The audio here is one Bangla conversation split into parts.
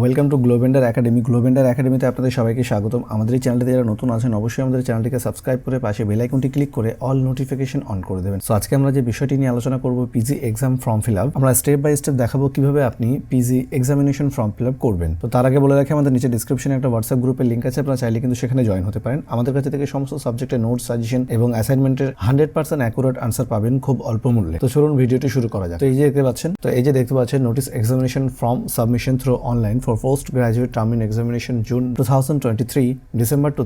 Welcome to Globender academy Globender একাডেমিতে আপনাদের সবাইকে স্বাগতম। আমাদের এই চ্যানেলটিতে যারা নতুন আছেন, অবশ্যই আমাদের চ্যানেলটিকে সাবস্ক্রাইব করে পাশে বেল আইকনটি ক্লিক করে অল নোটিফিকেশন অন করে দেবেন। সো আজকে আমরা যে বিষয়টি নিয়ে আলোচনা করব PG exam form fill up আমরা স্টেপ বাই স্টেপ দেখাবো কীভাবে আপনি PG examination form fill up করবেন। তো তার আগে বলে রাখি, আমাদের নিচে ডিসক্রিপশনে একটা হোয়াটসঅ্যাপ গ্রুপের লিঙ্ক আছে, আপনারা চাইলে কিন্তু সেখানে জয়েন হতে পারেন। আমাদের কাছে থেকে সমস্ত সাবজেক্টের নোট সাজেশন এবং অ্যাসাইনমেন্টের হান্ড্রেড পার্সেন্ট অ্যাকুরেট আনসার পাবেন খুব অল্প মূল্যে। তো চলুন ভিডিওটি শুরু করা যাক। তো এই যে দেখতে পাচ্ছেন, তো এই যে দেখতে পাচ্ছেন notice examination form submission through online for post graduate term in examination June to December to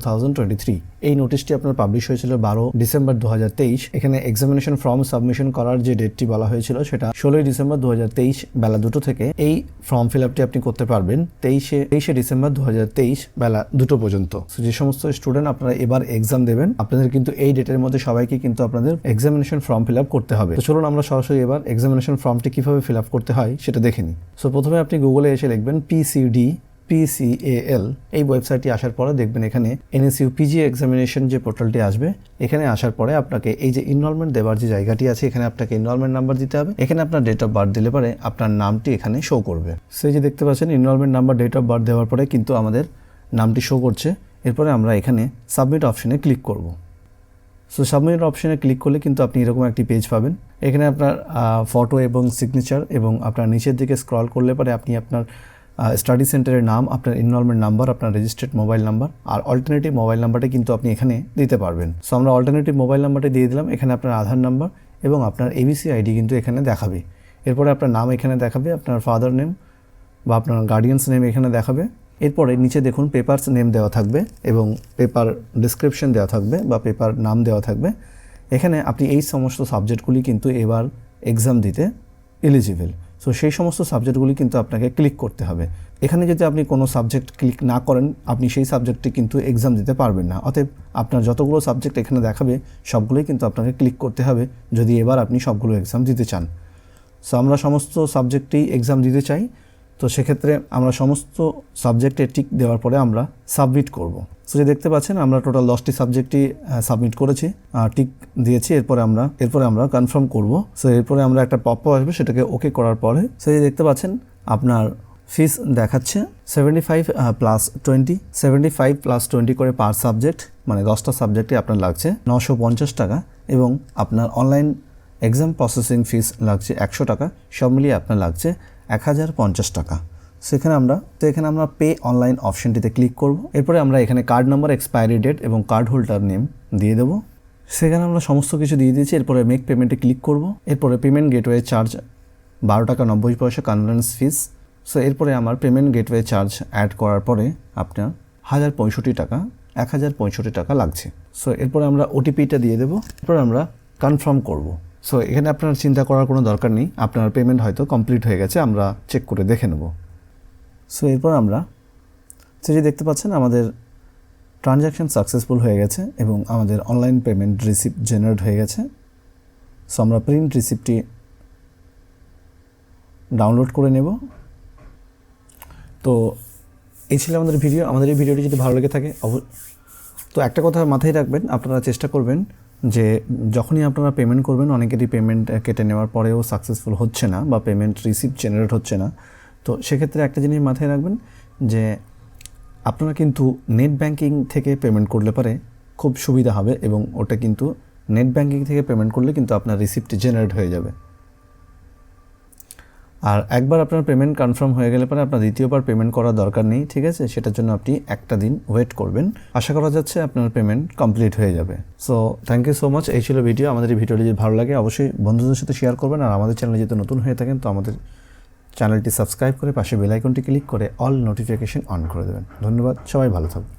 এই নোটিশটি আপনার পাবলিশ হয়েছিল বারো ডিসেম্বর দু হাজার তেইশ এখানে এক্সামিনেশন ফর্ম সাবমিশন করার যে ডেটটি বলা হয়েছিল সেটা ষোলোই ডিসেম্বর দু হাজার তেইশ বেলা দুটো থেকে এই ফর্ম ফিল আপটি আপনি করতে পারবেন তেইশে তেইশে ডিসেম্বর দু হাজার তেইশ বেলা দুটো পর্যন্ত। যে সমস্ত স্টুডেন্ট আপনারা এবার এক্সাম দেবেন, আপনাদের কিন্তু এই ডেটের মধ্যে সবাইকে কিন্তু আপনাদের এক্সামিনেশন ফর্ম ফিল আপ করতে হবে। তো চলুন আমরা সরাসরি এবার এক্সামিনেশন ফর্মটি কীভাবে ফিল আপ করতে হয় সেটা দেখে নিই। সো প্রথমে আপনি গুগলে এসে লিখবেন পিসিডি পিসিএল এই ওয়েবসাইটটি আসার পরে দেখবেন এখানে এনএসইউ পিজি এক্সামিনেশন যে পোর্টালটি আসবে, এখানে আসার পরে আপনাকে এই যে ইনরোলমেন্ট দেওয়ার যে জায়গাটি আছে, এখানে আপনাকে ইনরোলমেন্ট নাম্বার দিতে হবে। এখানে আপনার ডেট অফ বার্থ দিলে পরে আপনার নামটি এখানে শো করবে। সেই যে দেখতে পাচ্ছেন enrollment number date of birth দেওয়ার পরে কিন্তু আমাদের নামটি শো করছে। এরপরে আমরা এখানে সাবমিট অপশনে ক্লিক করব। সো সাবমিট অপশনে ক্লিক করলে কিন্তু আপনি এরকম একটি পেজ পাবেন। এখানে আপনার ফটো এবং সিগনেচার এবং আপনার নিচের দিকে স্ক্রল করলে পরে আপনি আপনার স্টাডি সেন্টারের নাম, আপনার ইনরোলমেন্ট নাম্বার আপনার রেজিস্টার্ড মোবাইল নাম্বার আর অল্টারনেটিভ মোবাইল নাম্বারটা কিন্তু আপনি এখানে দিতে পারবেন। সো আমরা অল্টারনেটিভ মোবাইল নাম্বারটা দিয়ে দিলাম, এখানে আপনার আধার নাম্বার এবং আপনার এবিসি আইডি কিন্তু এখানে দেখাবে। এরপরে আপনার নাম এখানে দেখাবে, আপনার ফাদার নেম বা আপনার গার্ডিয়ানস নেম এখানে দেখাবে। এরপরে নিচে দেখুন পেপারস নেম দেওয়া থাকবে এবং পেপার ডিসক্রিপশন দেওয়া থাকবে বা পেপার নাম দেওয়া থাকবে। এখানে আপনি এই সমস্ত সাবজেক্টগুলি কিন্তু এবার এক্সাম দিতে এলিজিবল সো সেই সমস্ত সাবজেক্টগুলি কিন্তু আপনাকে ক্লিক করতে হবে। এখানে যদি আপনি কোনো সাবজেক্ট ক্লিক না করেন, আপনি সেই সাবজেক্টে কিন্তু এক্সাম দিতে পারবেন না। অতএব আপনার যতগুলো সাবজেক্ট এখানে দেখাবে, সবগুলোই কিন্তু আপনাকে ক্লিক করতে হবে, যদি এবার আপনি সবগুলো এক্সাম দিতে চান। সো আমরা সমস্ত সাবজেক্টেই এক্সাম দিতে চাই। তো সেক্ষেত্রে আমরা সমস্ত সাবজেক্টে টিক দেওয়ার পরে আমরা সাবমিট করব। সো যে দেখতে পাচ্ছেন, আমরা টোটাল দশটি সাবজেক্টই সাবমিট করেছি, আর টিক দিয়েছি, এরপরে আমরা এরপরে আমরা কনফার্ম করব। সো এরপরে আমরা একটা পপ আসবে, সেটাকে ওকে করার পরে সো যে দেখতে পাচ্ছেন, আপনার ফিস দেখাচ্ছে seventy five plus twenty seventy five plus twenty করে পার সাবজেক্ট মানে দশটা সাবজেক্টে আপনার লাগছে নশো পঞ্চাশ টাকা, এবং আপনার অনলাইন এক্সাম প্রসেসিং ফিস লাগছে একশো টাকা, সব মিলিয়ে আপনার লাগছে এক হাজার পঞ্চাশ টাকা। সেখানে আমরা তো এখানে আমরা পে অনলাইন অপশনটিতে ক্লিক করব। এরপরে আমরা এখানে কার্ড নাম্বার এক্সপায়ারি ডেট এবং কার্ড হোল্ডার নেম দিয়ে দেবো। সেখানে আমরা সমস্ত কিছু দিয়ে দিয়েছি। এরপরে মেক পেমেন্টে ক্লিক করব। এরপরে পেমেন্ট গেটওয়ে চার্জ বারো টাকা নব্বই পয়সা কনভেন্স ফিস সো এরপরে আমার পেমেন্ট গেটওয়ে চার্জ অ্যাড করার পরে আপনার হাজার পঁয়ষট্টি টাকা, এক হাজার পঁয়ষট্টি টাকা লাগছে। সো এরপরে আমরা ওটিপিটা দিয়ে দেবো। এরপর আমরা কনফার্ম করব। সো এখানে আপনার চিন্তা করার কোনো দরকার নেই। আপনার পেমেন্ট হয়তো কমপ্লিট হয়ে গেছে, আমরা চেক করে দেখে নেব। সো এরপর আমরা সে যে দেখতে পাচ্ছেন, আমাদের ট্রানজ্যাকশন সাকসেসফুল হয়ে গেছে এবং আমাদের অনলাইন পেমেন্ট রিসিপ্ট জেনারেট হয়ে গেছে। সো আমরা প্রিন্ট রিসিপ্টটি ডাউনলোড করে নেব। তো, এই ছিল আমাদের ভিডিও আমাদের এই ভিডিওটি যদি ভালো লেগে থাকে, অব তো একটা কথা মাথায় রাখবেন, আপনারা চেষ্টা করবেন যে যখনই আপনারা পেমেন্ট করবেন, অনেকেরই পেমেন্ট কেটে নেওয়ার পরেও সাকসেসফুল হচ্ছে না বা পেমেন্ট রিসিভ জেনারেট হচ্ছে না। তো সেক্ষেত্রে একটা জিনিস মাথায় রাখবেন যে আপনারা কিন্তু নেট ব্যাংকিং থেকে পেমেন্ট করলে পারে খুব সুবিধা হবে এবং ওটা কিন্তু নেট ব্যাংকিং থেকে পেমেন্ট করলে কিন্তু আপনার রিসিপ্ট জেনারেট হয়ে যাবে। আর একবার আপনার পেমেন্ট কনফার্ম হয়ে গেলে পরে আপনার দ্বিতীয়বার পেমেন্ট করার দরকার নেই, ঠিক আছে? সেটার জন্য আপনি একটা দিন ওয়েট করবেন। আশা করা যাচ্ছে আপনার পেমেন্ট কমপ্লিট হয়ে যাবে। So thank you so much এই ছিল ভিডিও আমাদের এই ভিডিওটি যদি ভালো লাগে, অবশ্যই বন্ধুদের সাথে শেয়ার করবেন। আর আমাদের চ্যানেলে যদি নতুন হয়ে থাকেন, তো আমাদের চ্যানেলটি সাবস্ক্রাইব করে পাশে বেলাইকনটি ক্লিক করে অল নোটিফিকেশন অন করে দেবেন। ধন্যবাদ। সবাই ভালো থাকবেন